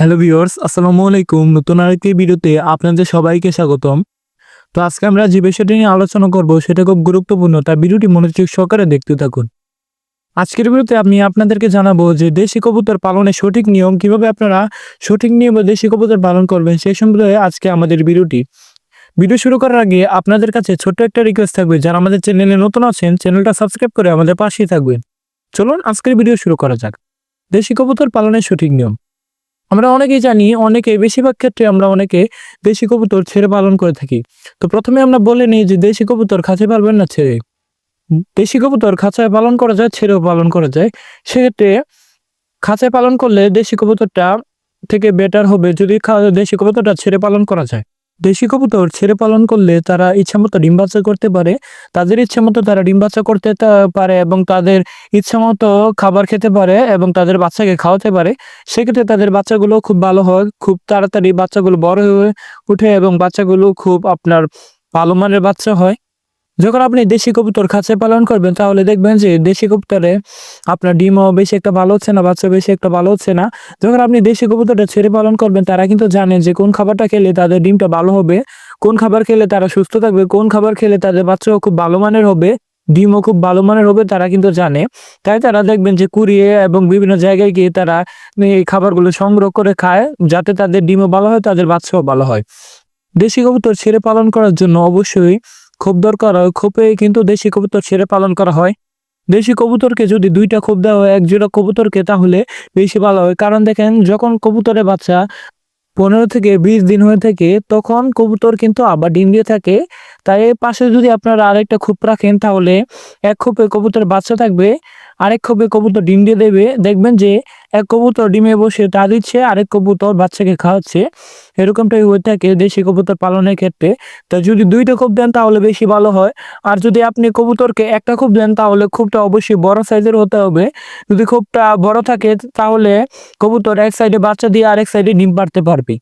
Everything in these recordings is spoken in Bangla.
হ্যালো ভিউয়ার্স, আসসালামু আলাইকুম। নতুন আরেকটি ভিডিওতে আপনাদের সবাইকে স্বাগতম। তো আজকে আমরা যে বিষয়টি নিয়ে আলোচনা করব, সেটা খুব গুরুত্বপূর্ণ তাই ভিডিওটি মনোযোগ সহকারে দেখতে থাকুন। আজকের ভিডিওতে আমি আপনাদেরকে জানাব যে দেশি কবুতর পালনের সঠিক নিয়ম কীভাবে আপনারা সঠিক নিয়মে দেশি কবুতর পালন করবেন, সেই সম্পর্কে আজকে আমাদের ভিডিওটি। ভিডিও শুরু করার আগে আপনাদের কাছে ছোট্ট একটা রিকোয়েস্ট থাকবে, যারা আমাদের চ্যানেলে নতুন আছেন, চ্যানেলটা সাবস্ক্রাইব করে আমাদের পাশেই থাকবেন। চলুন আজকের ভিডিও শুরু করা যাক। দেশি কবুতর পালনের সঠিক নিয়ম। আমরা অনেকেই জানি, অনেকে, বেশিরভাগ ক্ষেত্রে আমরা অনেকে দেশি কবুতর ছেড়ে পালন করে থাকি। তো প্রথমে আমরা বলে নিই যে দেশি কবুতর খাঁচে পারবেন না, ছেড়ে। দেশি কবুতর খাঁচায় পালন করা যায়, ছেড়েও পালন করা যায়। সেক্ষেত্রে খাঁচায় পালন করলে দেশি কবুতরটা থেকে বেটার হবে যদি দেশি কবুতরটা ছেড়ে পালন করা যায়। দেশি কবুতর ছেড়ে পালন করলে তারা ইচ্ছামতো ডিম বাচ্চা করতে পারে। তাদের ইচ্ছামতো তারা ডিম বাচ্চা করতে পারে এবং তাদের ইচ্ছামতো খাবার খেতে পারে এবং তাদের বাচ্চাকে খাওয়াতে পারে। সেক্ষেত্রে তাদের বাচ্চাগুলো খুব ভালো হয়, খুব তাড়াতাড়ি বাচ্চাগুলো বড় হয়ে উঠে এবং বাচ্চাগুলো খুব আপনার ভালো মানের বাচ্চা হয়। যখন আপনি দেশি কবুতর খাঁচায় পালন করবেন, তাহলে দেখবেন যে দেশি কবুতরে আপনার ডিমও বেশি একটা ভালো হচ্ছে না বাচ্চা বেশি একটা ভালো হচ্ছে না। যখন আপনি দেশি কবুতরটা ছেড়ে পালন করবেন, তারা কিন্তু জানে যে কোন খাবারটা খেলে তাদের ডিমটা ভালো হবে, কোন খাবার খেলে তারা সুস্থ থাকবে, কোন খাবার খেলে তাদের বাচ্চাও খুব ভালো মানের হবে, ডিমও খুব ভালো মানের হবে তারা কিন্তু জানে। তাই তারা দেখবেন যে কুড়িয়ে এবং বিভিন্ন জায়গায় গিয়ে তারা এই খাবারগুলো সংগ্রহ করে খায়, যাতে তাদের ডিমও ভালো হয়, তাদের বাচ্চাও ভালো হয়। দেশি কবুতর ছেড়ে পালন করার জন্য অবশ্যই খোপ দরকার হয়, খোপে কিন্তু দেশি কবুতর ছেড়ে পালন করা হয়। দেশি কবুতরকে যদি দুইটা খোপ দেওয়া হয়, এক জোড়া কবুতরকে, তাহলে বেশি ভালো হয়। কারণ দেখেন, যখন কবুতরের বাচ্চা পনেরো থেকে বিশ দিন হয়ে থাকে, তখন কবুতর কিন্তু আবার ডিম দিয়ে থাকে। তাই পাশে যদি আপনারা আরেকটা খোপ রাখেন, তাহলে এক খোপে কবুতর বাচ্চা থাকবে। আরেক খোপে কবুতর ডিম দিয়ে দেবে। দেখবেন যে এক কবুতর ডিমে বসে তা দিচ্ছে, আরেক কবুতর বাচ্চাকে খাওয়াচ্ছে। এরকমটাই হয়ে থাকে দেশি কবুতর পালনের ক্ষেত্রে। তা যদি দুইটা খোপ দেন তাহলে বেশি ভালো হয়। আর যদি আপনি কবুতরকে একটা খোপ দেন তাহলে খুবটা অবশ্যই বড় সাইজের হতে হবে। যদি খুবটা বড় থাকে তাহলে কবুতর এক সাইডে বাচ্চা দিয়ে আরেক সাইডে ডিম পারতে পারবে।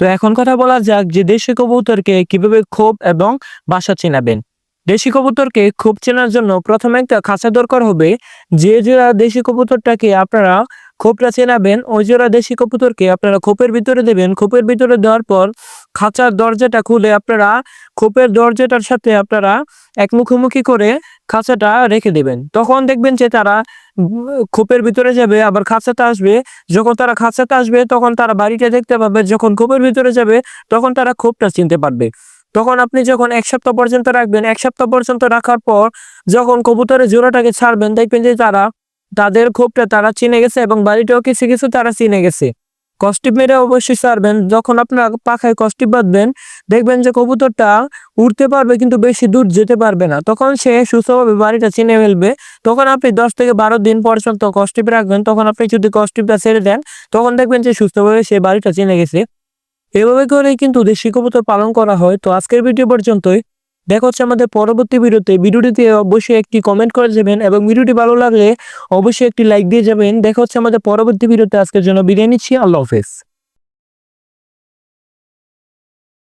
তো এখন কথা বলা যাক যে দেশি কবুতরকে কীভাবে খোপ এবং বাসা চেনাবেন। দেশি কবুতরকে খোপ চেনার জন্য প্রথমে একটা খাঁচা দরকার হবে। যে জোড়া দেশি কবুতরটাকে আপনারা খোপটা চেনাবেন, ওই জোড়া দেশি কবুতরকে আপনারা খোপের ভিতরে দেবেন। খোপের ভিতরে দেওয়ার পর খাঁচার দরজাটা খুলে আপনারা খোপের দরজাটার সাথে আপনারা এক মুখোমুখি করে খাঁচাটা রেখে দেবেন। তখন দেখবেন যে তারা খোপের ভিতরে যাবে, আবার খাঁচাতে আসবে। যখন তারা খাঁচাতে আসবে, তখন তারা বাড়িটা দেখতে পাবে। যখন খোপের ভিতরে যাবে, তখন তারা খোপটা চিনতে পারবে। তখন আপনি যখন এক সপ্তাহ পর্যন্ত রাখবেন, এক সপ্তাহ পর্যন্ত রাখার পর যখন কবুতরের জোড়াটাকে ছাড়বেন, দেখবেন যে তারা, তাদের খোপটা তারা চিনে গেছে এবং বাড়িটাও কিছু কিছু তারা চিনে গেছে। কস্টিপ মেরে অবশ্যই ছাড়বেন। যখন আপনার পাখায় কস্টিপ বাঁধবেন, দেখবেন যে কবুতরটা উঠতে পারবে কিন্তু বেশি দূর যেতে পারবে না। তখন সে সুস্থভাবে বাড়িটা চিনে ফেলবে। তখন আপনি দশ থেকে বারো দিন পর্যন্ত কস্টিপ রাখবেন। তখন আপনি যদি কষ্টিপটা ছেড়ে দেন, তখন দেখবেন যে সুস্থভাবে সে বাড়িটা চিনে গেছে। এভাবে করে কিন্তু দেশি কবুতর পালন করা হয়। তো আজকের ভিডিও পর্যন্তই। দেখা হচ্ছে আমাদের পরবর্তী ভিডিওতে। ভিডিওটিতে অবশ্যই একটি কমেন্ট করে যাবেন এবং ভিডিওটি ভালো লাগলে অবশ্যই একটি লাইক দিয়ে যাবেন। দেখা হচ্ছে আমাদের পরবর্তী ভিডিওতে। আজকের জন্য বিরিয়ানি নিচ্ছি। আল্লাহ হাফেজ।